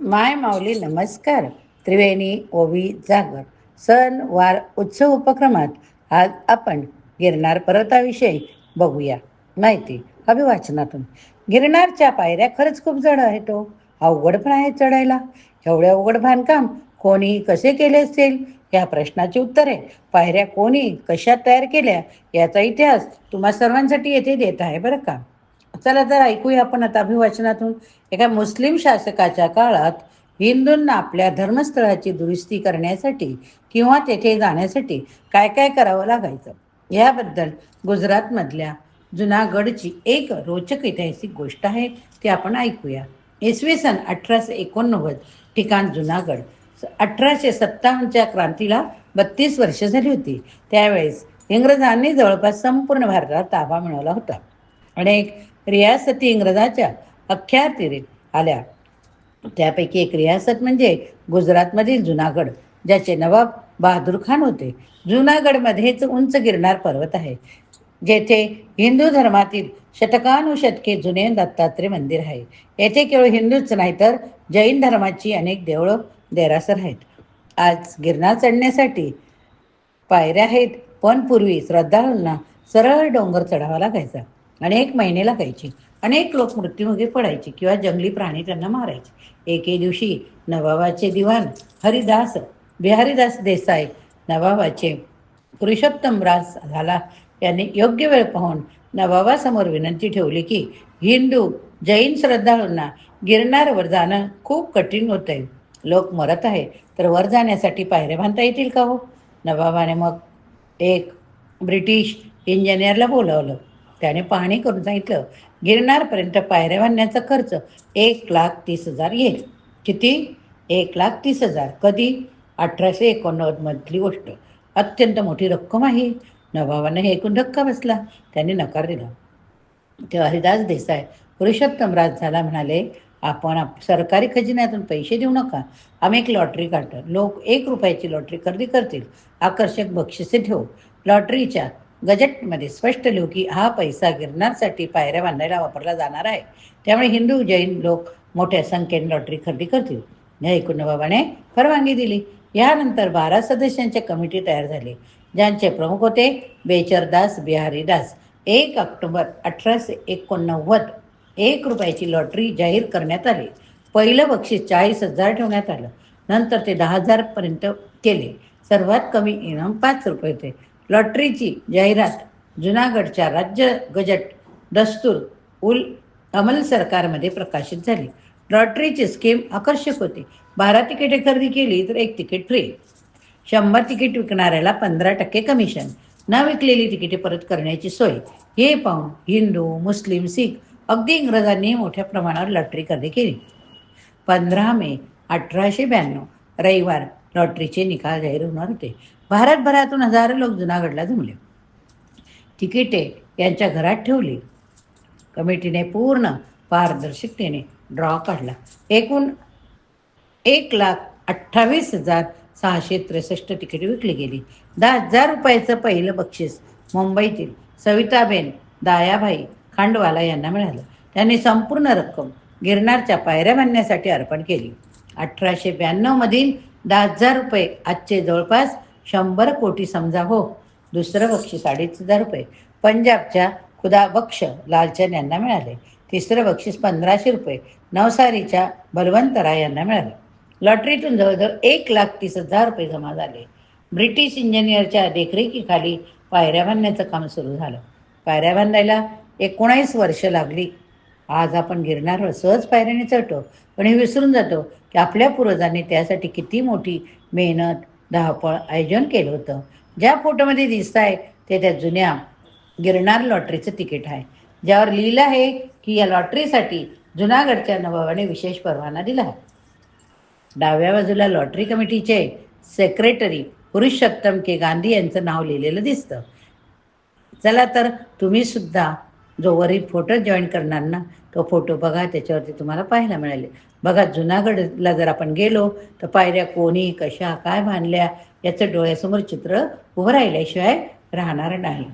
माय माऊली नमस्कार. त्रिवेणी ओवी जागर. सण वार उत्सव उपक्रमात आज आपण गिरनार पर्वताविषयी बघूया. माहिती अभिवाचनातून. गिरनारच्या पायऱ्या खरंच खूप जड आहे तो हो. अवघड पण आहे चढायला. एवढे अवघड बांधकाम कोणी कसे केले असेल या प्रश्नाची उत्तरे पायऱ्या कोणी कशा तयार केल्या? याचा इतिहास तुम्हा सर्वांसाठी येथे देत आहे बरं का? चला तर ऐकूया आपण आता अभिवाचनातून. एका मुस्लिम शासकाच्या काळात हिंदूंना आपल्या धर्मस्थळाची दुरुस्ती करण्यासाठी किंवा तेथे जाण्यासाठी काय काय करावं लागायचं? याबद्दल गुजरातमधल्या जुनागडची एक रोचक ऐतिहासिक गोष्ट आहे ती आपण ऐकूया. इसवी सन अठराशे एकोणनव्वद ठिकाण जुनागड. अठराशे सत्तावन्नच्या क्रांतीला बत्तीस वर्ष झाली होती. त्यावेळेस इंग्रजांनी जवळपास संपूर्ण भारतात ताबा मिळवला होता. अनेक रियासती इंग्रजाच्या अख्यातिरीत आल्या. त्यापैकी एक रियासत म्हणजे गुजरातमधील जुनागड ज्याचे नवाब बहादूर खान होते. जुनागडमध्येच उंच गिरनार पर्वत आहे जेथे हिंदू धर्मातील शतकानुशतके जुने दत्तात्रय मंदिर आहे. येथे केवळ हिंदूच नाही तर जैन धर्माची अनेक देवळं देरासर आहेत. आज गिरनार चढण्यासाठी पायऱ्या आहेत पण पूर्वी श्रद्धाळूंना सरळ डोंगर चढावा लागायचा. अनेक महिने लागायची अनेक लोक मृत्यूमुखी पडायचे किंवा जंगली प्राणी त्यांना मारायचे. एके दिवशी नवाबाचे दिवाण हरिदास बिहारीदास देसाई नवाबाचे पुरुषोत्तम रास झाला. यांनी योग्य वेळ पाहून नवाबासमोर विनंती ठेवली की हिंदू जैन श्रद्धाळूंना गिरणारवर जाणं खूप कठीण होत आहे लोक मरत आहे तर वर जाण्यासाठी पायऱ्या बांधता येतील का हो? नवाबाने मग एक ब्रिटिश इंजिनियरला बोलावलं. त्याने पाहणी करून सांगितलं गिरणारपर्यंत पायऱ्या बांधण्याचा खर्च एक लाख तीस हजार येईल. किती? एक लाख तीस हजार. कधी? अठराशे एकोणनव्वदमधली गोष्ट. अत्यंत मोठी रक्कम आहे. नवाबानं हे ऐकून धक्का बसला. त्याने नकार दिला. तेव्हा हरिदास देसाई पुरुषोत्तम राज झाला म्हणाले आपण आप सरकारी खजिन्यातून पैसे देऊ नका. आम्ही एक लॉटरी काढतो. लोक एक रुपयाची लॉटरी खरेदी करतील. आकर्षक बक्षिसे ठेवू. लॉटरीच्या गजटमध्ये स्पष्ट लिहू की हा पैसा गिरणारसाठी पायऱ्या बांधायला वापरला जाणार आहे. त्यामुळे हिंदू जैन लोक मोठ्या संख्येने लॉटरी खरेदी करतील. या ऐकून बाबाने परवानगी दिली. यानंतर बारा सदस्यांच्या कमिटी तयार झाली ज्यांचे प्रमुख होते बेचरदास बिहारी दास. एक ऑक्टोबर अठराशे एकोणनव्वद एक रुपयाची लॉटरी जाहीर करण्यात आली. पहिलं बक्षीस चाळीस हजार ठेवण्यात आलं. नंतर ते दहा हजारपर्यंत केले. सर्वात कमी इनाम पाच रुपये होते. लॉटरीची जाहिरात जुनागडच्या राज्य गजट दस्तूर उल अमल सरकारमध्ये प्रकाशित झाली. लॉटरीची स्कीम आकर्षक होती. बारा तिकिटे खरेदी केली तर एक तिकीट फ्री शंभर तिकीट विकणाऱ्याला पंधरा टक्के कमिशन न विकलेली तिकिटे परत करण्याची सोय. हे पाहून हिंदू मुस्लिम सिख अगदी इंग्रजांनी मोठ्या प्रमाणावर लॉटरी खरेदी केली. पंधरा मे अठराशे ब्याण्णव रविवार लॉटरीचे निकाल जाहीर होणार होते. भारतभरातून हजारो लोक जुनागडला जमले. तिकिटे यांच्या घरात ठेवली. कमिटीने पूर्ण पारदर्शकतेने ड्रॉ काढला. एकूण एक लाख अठ्ठावीस हजार सहाशे त्रेसष्ट तिकीट विकली गेली. दहा हजार रुपयाचं पहिलं बक्षीस मुंबईतील सविताबेन दायाभाई खांडवाला यांना मिळालं. त्यांनी संपूर्ण रक्कम गिरनारच्या पायऱ्या बांधण्यासाठी अर्पण केली. अठराशे ब्याण्णवमधील दहा हजार रुपये. आजचे जवळपास शंभर कोटी समजा हो. दुसरं बक्षीस अडीच हजार रुपये. पंजाबच्या खुदा बक्ष लालचंद यांना मिळाले. तिसरं बक्षीस पंधराशे रुपये. नवसारीच्या बलवंतराय यांना मिळाले. लॉटरीतून जवळजवळ एक लाख तीस हजार रुपये जमा झाले. ब्रिटिश इंजिनियरच्या देखरेखीखाली पायऱ्या बांधण्याचं काम सुरू झालं. पायऱ्या बांधायला एकोणावीस वर्ष लागली. आज आपण गिरणारवर सहज पायऱ्याने चढतो पण हे विसरून जातो की आपल्या पूर्वजांनी त्यासाठी किती मोठी मेहनत धावपळ आयोजन केलं होतं. ज्या फोटोमध्ये दिसत आहे ते त्या जुन्या गिरणार लॉटरीचं तिकीट आहे. ज्यावर लिहिलं आहे की या लॉटरीसाठी जुनागडच्या नवाबाने विशेष परवाना दिला आहे. डाव्या बाजूला लॉटरी कमिटीचे सेक्रेटरी पुरुषोत्तम के गांधी यांचं नाव लिहिलेलं दिसतं. चला तर तुम्ही सुद्धा जो वरील फोटो जॉईन करणार ना तो फोटो बघा त्याच्यावरती तुम्हाला पाहायला मिळाले. बघा जुनागडला जर आपण गेलो तर पायऱ्या कोणी कशा काय बांधल्या याचं डोळ्यासमोर चित्र उभं राहिल्याशिवाय राहणार नाही.